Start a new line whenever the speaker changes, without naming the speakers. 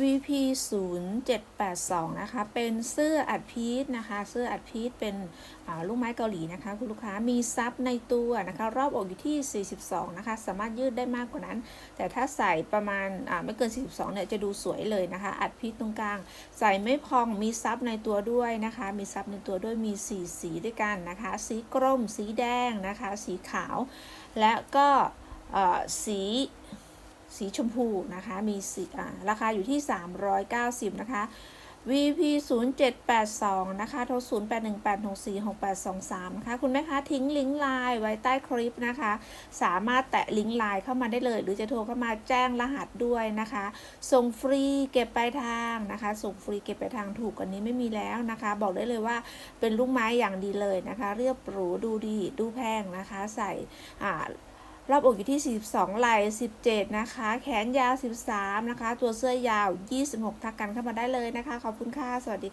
VP 0 7 8 2นะคะ เป็นเสื้ออัดพีทนะคะ เสื้ออัดพีทเป็นลูกไม้เกาหลีนะคะ คุณลูกค้ามีซับในตัวนะคะ รอบอกอยู่ที่ 42 นะคะ สามารถยืดได้มากกว่านั้น แต่ถ้าใส่ประมาณไม่เกิน 42 เนี่ย จะดูสวยเลยนะคะ อัดพีทตรงกลาง ใส่ไม่พอง มีซับในตัวด้วยนะคะ มีซับในตัวด้วย มี 4 สีด้วยกันนะคะ สีกรมสีแดงนะคะ สีขาว และก็สี สีชมพูนะคะ มีสีราคาอยู่ที่ 390 นะคะ VP 0782 นะคะ โทร 0818646823 นะคะ คุณแม่ค้าทิ้งลิงก์ไลน์ไว้ใต้คลิปนะคะ สามารถแตะลิงก์ไลน์เข้ามาได้เลย หรือจะโทรเข้ามาแจ้งรหัสด้วยนะคะ ส่งฟรีเก็บปลายทางนะคะ ส่งฟรีเก็บปลายทางถูกกว่านี้ไม่มีแล้วนะคะ บอกได้เลยว่าเป็นลูกไม้อย่างดีเลยนะคะ เรียบหรูดูดีดูแพงนะคะ ใส่อ่า รอบอกอยู่ที่ 42 ไหล่ 17 นะคะ แขนยาว 13 นะคะ ตัวเสื้อยาว 26 ทักกันเข้ามาได้เลยนะคะ ขอบคุณค่ะ สวัสดีค่ะ